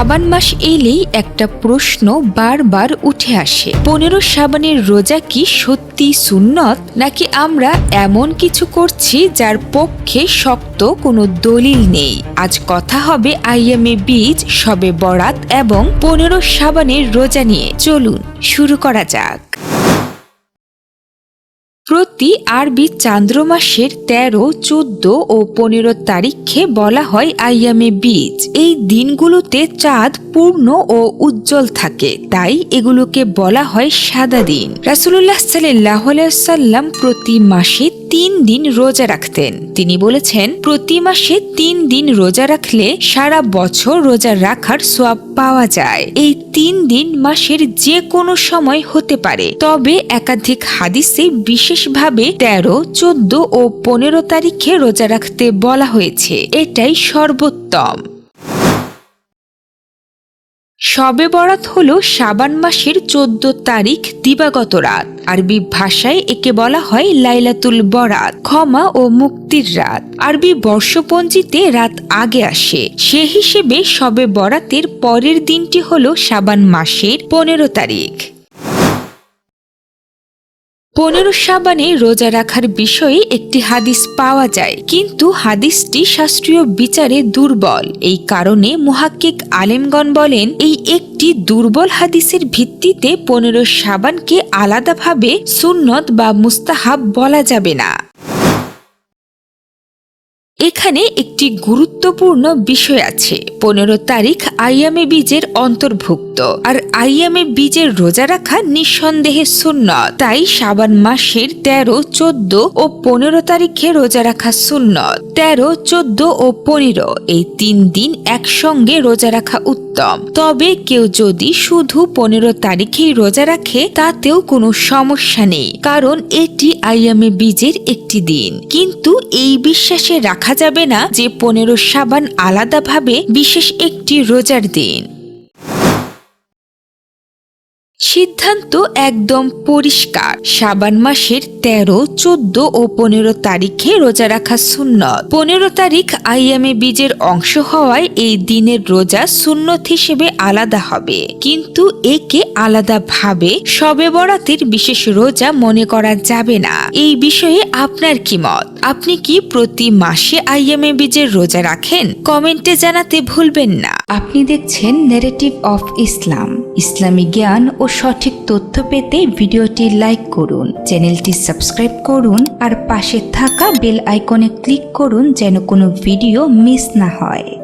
সাবান মাস এলেই একটা প্রশ্ন বারবার উঠে আসে। পনেরো সাবানের রোজা কি সত্যি সুন্নত? নাকি আমরা এমন কিছু করছি যার পক্ষে শক্ত কোনো দলিল নেই? আজ কথা হবে আইএমএ বীজ, সবে বরাত এবং পনেরো সাবানের রোজা নিয়ে। চলুন, শুরু করা যাক। প্রতি আরবি চান্দ্র মাসের তেরো, চোদ্দ ও পনেরো তারিখে বলা হয় আইয়ামে বীজ। এই দিনগুলোতে চাঁদ পূর্ণ ও উজ্জ্বল থাকে, তাই এগুলোকে বলা হয় সাদা দিন। রাসুল্লাহ সাল্লাহ সাল্লাম প্রতি মাসে তিন দিন রোজা রাখতেন। তিনি বলেছেন, প্রতি মাসে তিন দিন রোজা রাখলে সারা বছর রোজা রাখার সোয়াব পাওয়া যায়। এই তিন দিন মাসের যে কোনো সময় হতে পারে। তবে একাধিক হাদিসে বিশেষভাবে তেরো, চোদ্দ ও পনেরো তারিখে রোজা রাখতে বলা হয়েছে। এটাই সর্বোত্তম। শবে বরাত হল শাবান মাসের চোদ্দ তারিখ দিবাগত রাত আরবি ভাষায় একে বলা হয় লাইলাতুল বরাত, ক্ষমা ও মুক্তির রাত। আরবি বর্ষপঞ্জিতে রাত আগে আসে। সে হিসেবে শবে বরাতের পরের দিনটি হল শাবান মাসের পনেরো তারিখ। পনেরো সাবানে রোজা রাখার বিষয়ে একটি হাদিস পাওয়া যায়, কিন্তু হাদিসটি শাস্ত্রীয় বিচারে দুর্বল। এই কারণে মুহাক্কিক আলেমগণ বলেন, এই একটি দুর্বল হাদিসের ভিত্তিতে পনেরো সাবানকে আলাদাভাবে সুন্নত বা মুস্তাহাব বলা যাবে না। এখানে একটি গুরুত্বপূর্ণ বিষয় আছে। পনেরো তারিখ আইয়ামে বীজের অন্তর্ভুক্ত। আর আইয়ামে বীজের রোজা রাখা নিঃসন্দেহে শূন্য তাই সাবান মাসের তেরো, চোদ্দ ও পনেরো তারিখে রোজা রাখা শূন্য তেরো, চোদ্দ ও পনেরো এই তিন দিন একসঙ্গে রোজা রাখা উত্তম। তবে কেউ যদি শুধু পনেরো তারিখেই রোজা রাখে, তাতেও কোনো সমস্যা নেই। কারণ এটি আইয়ামে বীজের একটি দিন। কিন্তু এই বিশ্বাসে রাখা যাবে না যে পনেরো সাবান আলাদাভাবে বিশেষ একটি রোজার দিন। সিদ্ধান্ত একদম পরিষ্কার। সাবান মাসের তেরো, চোদ্দ ও পনেরো তারিখে রোজা রাখা সুন্নত। পনেরো তারিখ আইএমএ বীজের অংশ হওয়ায় এই দিনের রোজা সুন্নত হিসেবে আলাদা হবে। কিন্তু একে আলাদাভাবে শবে বরাতের বিশেষ রোজা মনে করা যাবে না। এই বিষয়ে আপনার কি মত? আপনি কি প্রতি মাসে আইএমএ বীজের রোজা রাখেন? কমেন্টে জানাতে ভুলবেন না। আপনি দেখছেন নেরেটিভ অফ ইসলাম ইসলামী জ্ঞান ও সঠিক তথ্য পেতে ভিডিওটি লাইক করুন, চ্যানেলটি সাবস্ক্রাইব করুন আর পাশে থাকা বেল আইকনে ক্লিক করুন যেন কোনো ভিডিও মিস না হয়।